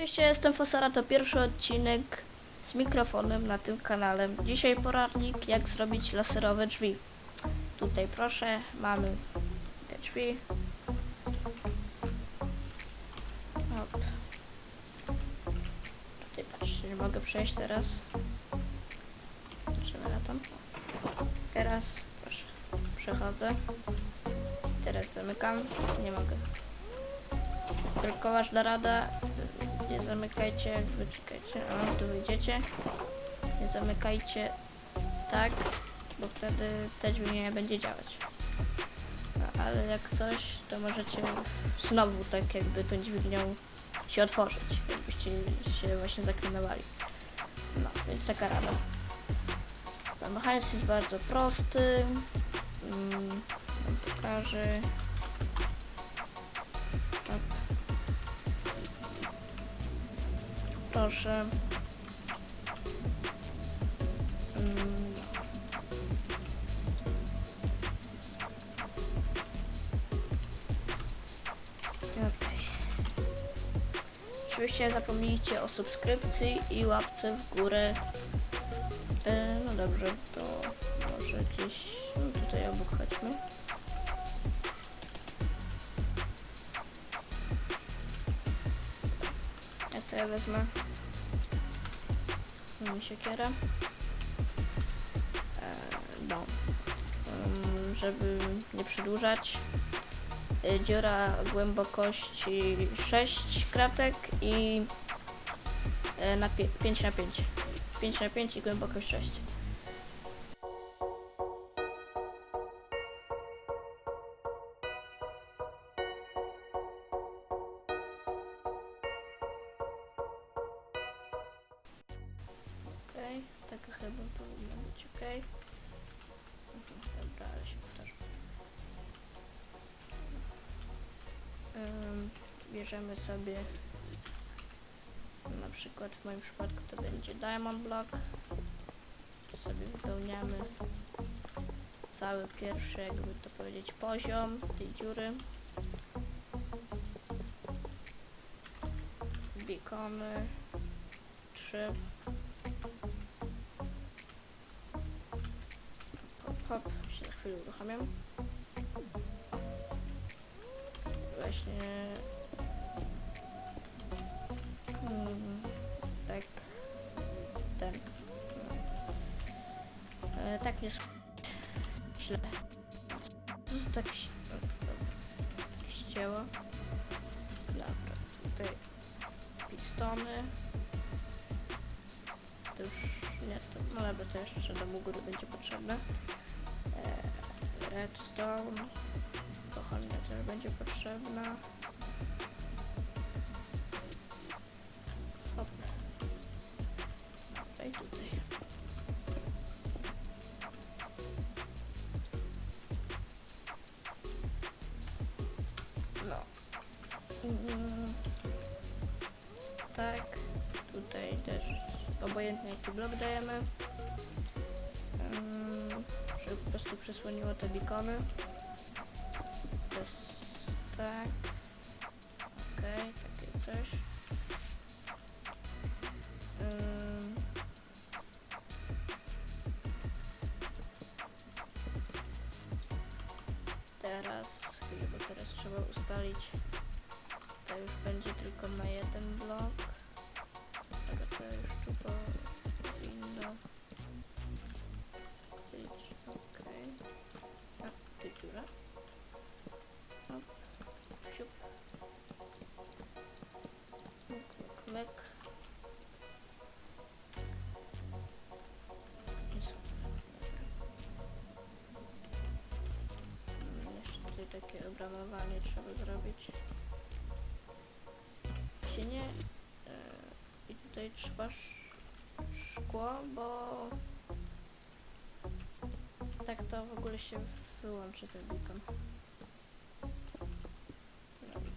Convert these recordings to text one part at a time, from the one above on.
Cześć, ja jestem Fosara, to pierwszy odcinek z mikrofonem na tym kanale. Dzisiaj poradnik, jak zrobić laserowe drzwi. Tutaj proszę, mamy te drzwi. Hop. Tutaj patrzcie, nie mogę przejść teraz. Patrzymy na tam. Teraz, proszę, przechodzę. Teraz zamykam, nie mogę. Tylko ważna rada, nie zamykajcie, wyczekajcie, o, tu wyjdziecie. Nie zamykajcie tak, bo wtedy te drzwi nie będzie działać. Ale jak coś, to możecie znowu tak jakby tą dźwignią się otworzyć, jakbyście się właśnie zaklinowali. No, więc taka rada. Mechanizm jest bardzo prosty. Mm, pokażę. Proszę. Mm. Oczywiście zapomnijcie o subskrypcji i łapce w górę. E, no dobrze, to może gdzieś no tutaj obok chodźmy. Sobie wezmę mi siekierę. E, no. Ym, żeby nie przedłużać. Y, Dziura głębokości 6 kratek i e, na 5 na 5. 5 na 5 i głębokość 6. taka chyba powinna być. Mhm, Dobra, ale się powtarzam. Ym, bierzemy sobie na przykład w moim przypadku to będzie diamond block. To sobie wypełniamy cały pierwszy, jakby to powiedzieć, poziom tej dziury. Beacony. Trzy. Hop, się za chwilę uruchamiam. Właśnie. Mm, tak. Ten e, tak sk- źle. Tak się tak ścięło dobra tutaj pistony. To już nie to no dobra to jeszcze do góry będzie potrzebne redstone pochodnia też będzie potrzebna Hop. Tutaj, tutaj. No. Mm. Tak. Tutaj też obojętnie jaki blok dajemy. Mm, po prostu przysłoniło te bikony. To jest tak. Okej, takie coś. Ym. Teraz, bo teraz trzeba ustalić. A, tu dziura. Hop. Siup. Myk, myk, myk. I super. Mm, Jeszcze tutaj takie obramowanie trzeba zrobić. Się nie... e, I tutaj trzeba sz- szkło, bo tak to w ogóle się wyłączy ten beacon.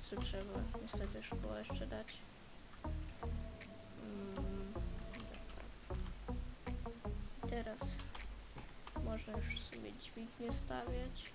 Co trzeba niestety szkło jeszcze dać. Mm. Teraz można już sobie dźwignię stawiać.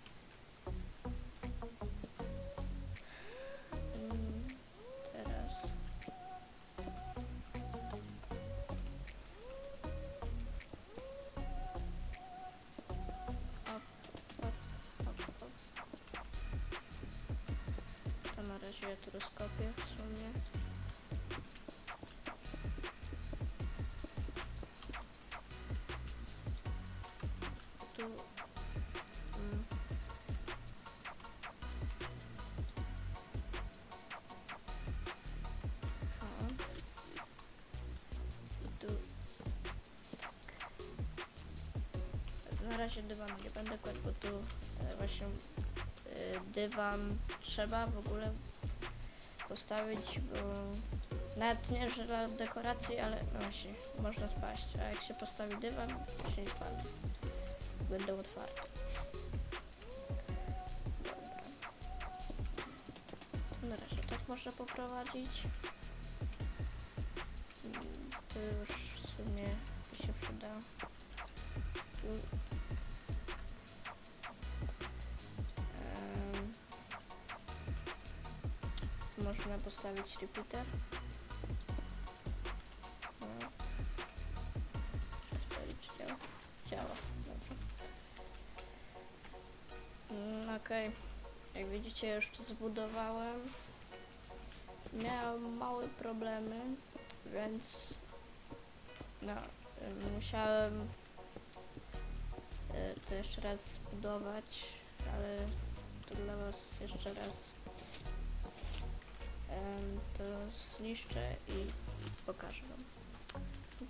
Rozkopię w sumie. Tu... Mm. O. I. Tak. Na razie dywanu nie będę kładł, bo tu e, właśnie y, dywan trzeba w ogóle postawić, bo nawet nie, że dla dekoracji, ale no właśnie, można spaść, a jak się postawi dywan, to się nie spadnie. Będą otwarte. Dobra. Na razie tak można poprowadzić. Mm, To już w sumie się przyda. Można postawić repeater. No. Sprawdzić, działa. Działa, dobrze. Mm, Okej, jak widzicie już to zbudowałem. Miałem małe problemy, więc no, em, musiałem e, to jeszcze raz zbudować, ale to dla was jeszcze raz to zniszczę i pokażę wam.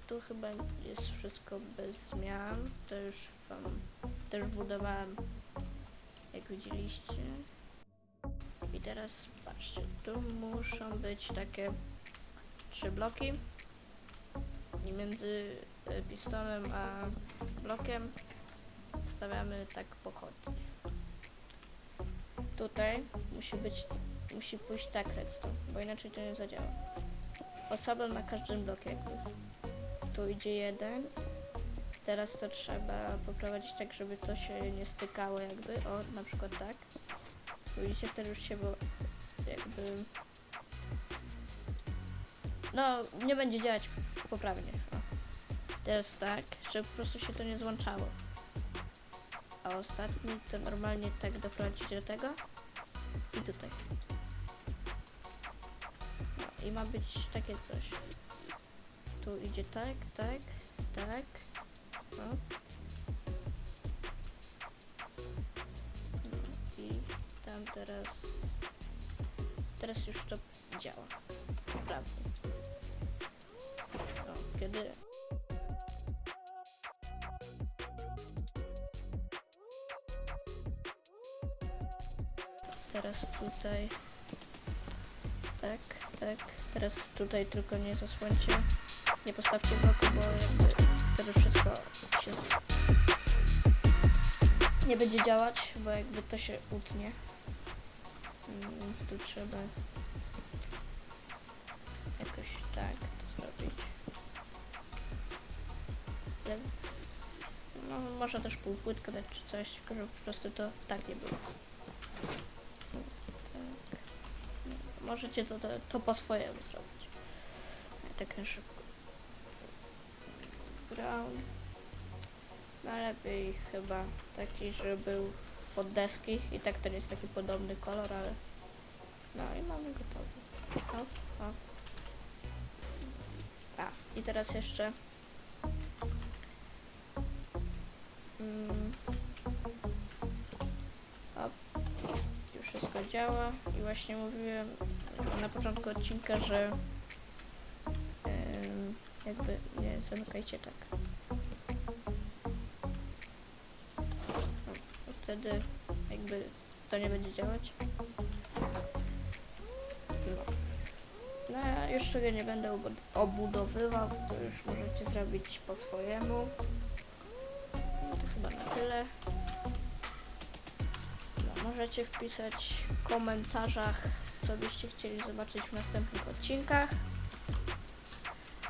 Tu chyba jest wszystko bez zmian, to już wam też budowałem jak widzieliście. I teraz patrzcie, tu muszą być takie trzy bloki i między e, pistonem a blokiem stawiamy tak pochodnie. Tutaj musi być, musi pójść tak redstone, bo inaczej to nie zadziała. Osobno na każdym bloku jakby. Tu idzie jeden. Teraz to trzeba poprowadzić tak, żeby to się nie stykało jakby. O, na przykład tak. Widzicie, wtedy już się bo jakby... No, nie będzie działać poprawnie. O. Teraz tak, żeby po prostu się to nie złączało a ostatni to normalnie tak doprowadzić do tego i tutaj. I ma być takie coś. Tu idzie tak, tak, tak. No. no i tam teraz. Teraz już to działa. Prawda. No, kiedy Teraz tutaj. Tak, tak. Teraz tutaj tylko nie zasłońcie. Nie postawcie bloku, bo jakby wtedy wszystko się nie będzie działać, bo jakby to się utnie. Mm, Więc tu trzeba jakoś tak to zrobić. No, może też półpłytkę dać czy coś, tylko po prostu to tak nie było. Tak. Możecie to, to, to po swojemu zrobić. Tak szybko. Brown. Najlepiej chyba taki, żeby był pod deski. I tak nie jest taki podobny kolor, ale... No i mamy gotowy. O, o. A, i teraz jeszcze... Mm. Op już wszystko działa i właśnie mówiłem na początku odcinka, że jakby nie zamykajcie tak. Wtedy jakby to nie będzie działać. No. No ja już tego nie będę obu- obudowywał, to już możecie zrobić po swojemu. No to chyba na tyle. Możecie wpisać w komentarzach, co byście chcieli zobaczyć w następnych odcinkach.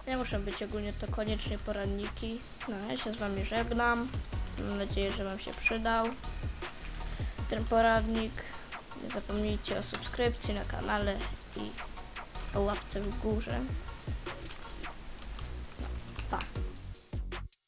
Nie muszą być ogólnie to koniecznie poranniki. No, ja się z Wami żegnam. Mam nadzieję, że Wam się przydał ten poradnik. Nie zapomnijcie o subskrypcji na kanale i o łapce w górze.